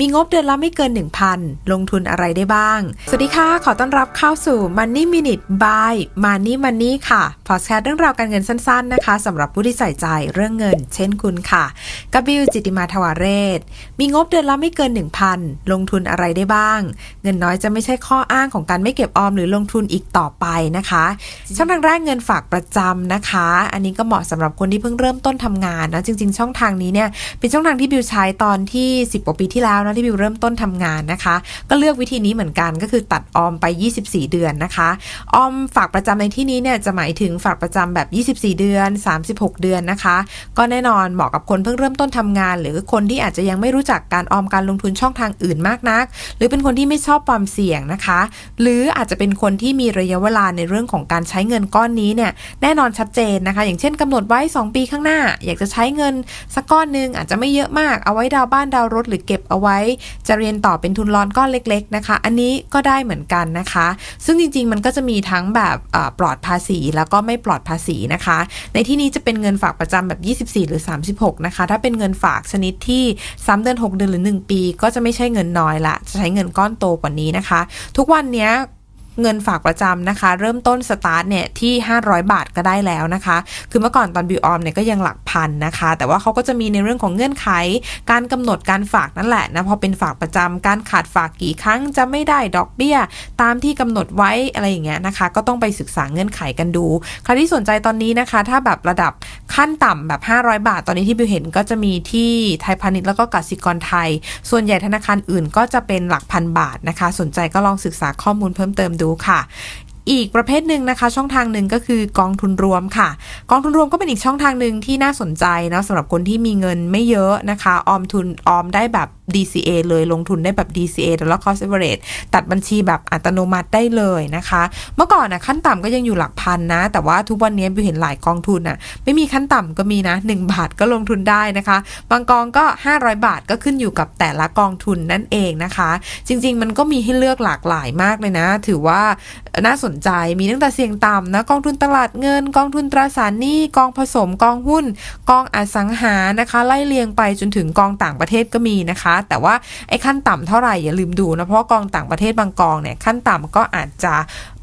มีงบเดือนละไม่เกิน 1,000 ลงทุนอะไรได้บ้าง สวัสดีค่ะ ขอต้อนรับเข้าสู่ Money Minute by Money Money ค่ะ พอแคสต์เรื่องราวการเงินสั้น ๆ นะคะสำหรับผู้ที่ใส่ใจเรื่องเงิน เช่นคุณค่ะกบิวจิตติมาทวาเรศ มีงบเดือนละไม่เกิน 1,000 ลงทุนอะไรได้บ้าง เงินน้อยจะไม่ใช่ข้ออ้างของการไม่เก็บออมหรือลงทุนอีกต่อไปนะคะ ช่องทางแรกเงินฝากประจำนะคะ อันนี้ก็เหมาะสำหรับคนที่เพิ่งเริ่มต้นทำงานนะจริง ๆ ช่องทางนี้เนี่ยเป็นช่องทางที่บิวใช้ตอนที่ 10กว่าปีที่แล้วนะที่บิวเริ่มต้นทำงานนะคะ ก็เลือกวิธีนี้เหมือนกันก็คือตัดออมไป 24 เดือนนะคะออมฝากประจำในที่นี้เนี่ยจะหมายถึงฝากประจำแบบ 24 เดือน 36 เดือนนะคะ ก็แน่นอนเหมาะกับคนเพิ่งเริ่มต้นทำงาน หรือคนที่อาจจะยังไม่รู้จักการออมการลงทุนช่องทางอื่นมากนัก หรือเป็นคนที่ไม่ชอบความเสี่ยงนะคะ หรืออาจจะเป็นคนที่มีระยะเวลาในเรื่องของการใช้เงินก้อนนี้เนี่ยแน่นอนชัดเจนนะคะ อย่างเช่นกำหนดไว้ 2 ปีข้างหน้า อยากจะใช้เงินสักก้อนหนึ่งอาจจะไม่เยอะมากเอาไว้ดาวบ้านดาวรถหรือเก็บเอาไว้จะเรียนต่อเป็นทุนรอนก้อนเล็ก ๆ นะคะ อันนี้ก็ได้เหมือนกันนะคะ ซึ่งจริง ๆ มันก็จะมีทั้งแบบปลอดภาษีแล้วก็ไม่ปลอดภาษีนะคะ ในที่นี้จะเป็นเงินฝากประจำแบบ 24 หรือ 36 นะคะ ถ้าเป็นเงินฝากชนิดที่ซ้ำเดือน 6 เดือนหรือ 1 ปี ก็จะไม่ใช่เงินน้อยละ จะใช้เงินก้อนโตกว่านี้นะคะ ทุกวันนี้ เงินฝากประจำนะคะ เริ่มต้นสตาร์ทเนี่ยที่ 500 บาทก็ได้แล้วนะคะ คือเมื่อก่อนตอนบิวออมเนี่ยก็ยังหลักพันนะคะ แต่ว่าเขาก็จะมีในเรื่องของเงื่อนไข การกำหนดการฝากนั่นแหละนะพอเป็นฝากประจำการขาดฝากกี่ครั้งจะไม่ได้ดอกเบี้ย ตามที่กำหนดไว้อะไรอย่างเงี้ยนะคะ ก็ต้องไปศึกษาเงื่อนไขกันดู ใครที่สนใจตอนนี้นะคะ ถ้าแบบระดับขั้นต่ำแบบ 500 บาท ตอนนี้ที่บิวเห็นก็จะมีที่ไทยพาณิชย์แล้วก็กสิกรไทย ส่วนใหญ่ธนาคารอื่นก็จะเป็นหลักพันบาทนะคะ สนใจก็ลองศึกษาข้อมูลเพิ่มเติมดูค่ะอีกประเภทหนึ่งนะคะช่องทางหนึ่งก็คือกองทุนรวมค่ะ กองทุนรวมก็เป็นอีกช่องทางหนึ่งที่น่าสนใจนะสำหรับคนที่มีเงินไม่เยอะนะคะ ออมทุนออมได้แบบ DCA เลยลงทุนได้แบบ DCA แล้ว cost average ตัดบัญชีแบบอัตโนมัติได้เลยนะคะ เมื่อก่อนนะขั้นต่ำก็ยังอยู่หลักพันนะ แต่ว่าทุกวันนี้บิวเห็นหลายกองทุนน่ะไม่มีขั้นต่ำก็มีนะ 1 บาทก็ลงทุนได้นะคะ บางกองก็ 500 บาทก็ขึ้นอยู่กับแต่ละกองทุนนั่นเองนะคะ จริง ๆ มันก็มีให้เลือกหลากหลายมากเลยนะ ถือว่าน่าสนใจมีตั้งแต่เสี่ยงต่ำนะกองทุนตลาดเงิน กองทุนตราสารหนี้กองผสมกองหุ้น กองอสังหานะคะ ไล่เรียงไปจนถึงกองต่างประเทศก็มีนะคะแต่ว่าไอ้ขั้นต่ำเท่าไหร่อย่าลืมดูนะ เพราะกองต่างประเทศบางกองเนี่ยขั้นต่ำก็อาจจะ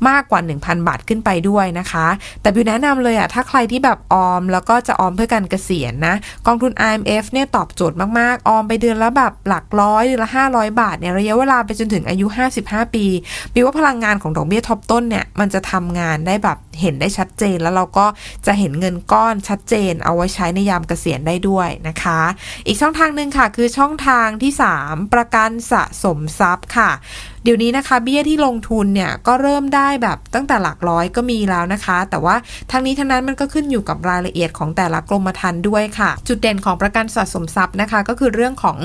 มากกว่า 1,000 บาทขึ้นไปด้วยนะคะ แต่บิวแนะนำเลยอะถ้าใครที่แบบออม แล้วก็จะออมเพื่อการเกษียณนะ กองทุน IMF เนี่ยตอบโจทย์มาก ๆ ออมไปเดือนละแบบหลักร้อยเดือนละ 500 บาทเนี่ยระยะเวลาไปจนถึงอายุ 55 ปีบิวว่าพลังงานของดอกเบี้ยทบต้นเนี่ยมันจะทำงานได้แบบเห็นได้ชัดเจนแล้วเราก็จะเห็นเงินก้อนชัดเจน เอาไว้ใช้ในยามเกษียณได้ด้วยนะคะ อีกช่องทางหนึ่งค่ะ คือช่องทางที่ 3 ประกันสะสมทรัพย์ค่ะ เดี๋ยวนี้นะคะเบี้ยที่ลงทุนเนี่ยก็เริ่มได้แบบตั้งแต่หลักร้อยก็มีแล้วนะคะ แต่ว่าทั้งนี้ทั้งนั้นมันก็ขึ้นอยู่กับรายละเอียดของแต่ละกรมธรรม์ด้วยค่ะ จุดเด่นของประกันสะสมทรัพย์นะคะ ก็คือเรื่องของ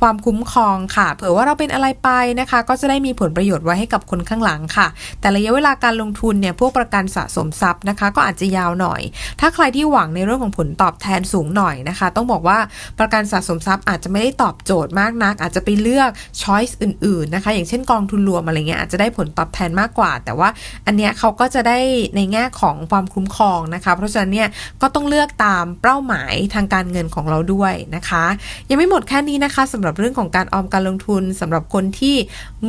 ความคุ้มครองค่ะ เผื่อว่าเราเป็นอะไรไปนะคะ ก็จะได้มีผลประโยชน์ไว้ให้กับคนข้างหลังค่ะ แต่ระยะเวลาการลงทุนเนี่ยพวกประกันสะสมทรัพย์นะคะ ก็อาจจะยาวหน่อย ถ้าใครที่หวังในเรื่องของผลตอบแทนสูงหน่อยนะคะ ต้องบอกว่าประกันสะสมทรัพย์อาจจะไม่ได้ตอบโจทย์มากนัก อาจจะไปเลือกช้อยส์อื่นๆนะคะ อย่างเช่นกองทุนรวมอะไรเงี้ยอาจจะได้ผลตอบแทนมากกว่า แต่ว่าอันเนี้ยเขาก็จะได้ในแง่ของความคุ้มครองนะคะ เพราะฉะนั้นเนี่ยก็ต้องเลือกตามเป้าหมายทางการเงินของเราด้วยนะคะ ยังไม่หมดแค่นี้นะคะสำหรับเรื่องของการออมการลงทุนสำหรับคนที่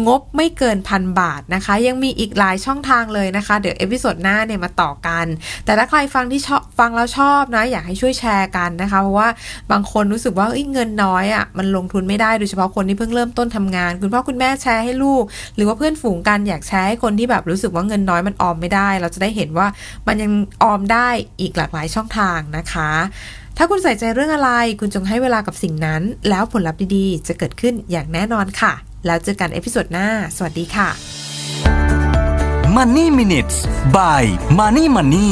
งบไม่เกินพันบาทนะคะ ยังมีอีกหลายช่องทางเลยนะคะ เดี๋ยวเอพิโซดหน้าเนี่ยมาต่อกัน แต่ถ้าใครฟังที่ชอบฟังแล้วชอบนะอยากให้ช่วยแชร์กันนะคะ เพราะว่าบางคนรู้สึกว่าเเงินน้อยอะ่ะมันลงทุนไม่ได้โดยเฉพาะคนที่เพิ่งเริ่มต้นทำงาน คุณพ่อคุณแม่แชร์ให้ลูกหรือว่าเพื่อนฝูงกันอยากแชร์ให้คนที่แบบรู้สึกว่าเงินน้อยมันออมไม่ได้ เราจะได้เห็นว่ามันยังออมได้อีกหลากหลายช่องทางนะคะ ถ้าคุณใส่ใจเรื่องอะไร คุณจงให้เวลากับสิ่งนั้น แล้วผลลัพธ์ดีๆ จะเกิดขึ้นอย่างแน่นอนค่ะ แล้วเจอกันเอพิโซดหน้า สวัสดีค่ะ Money Minutes by Money Money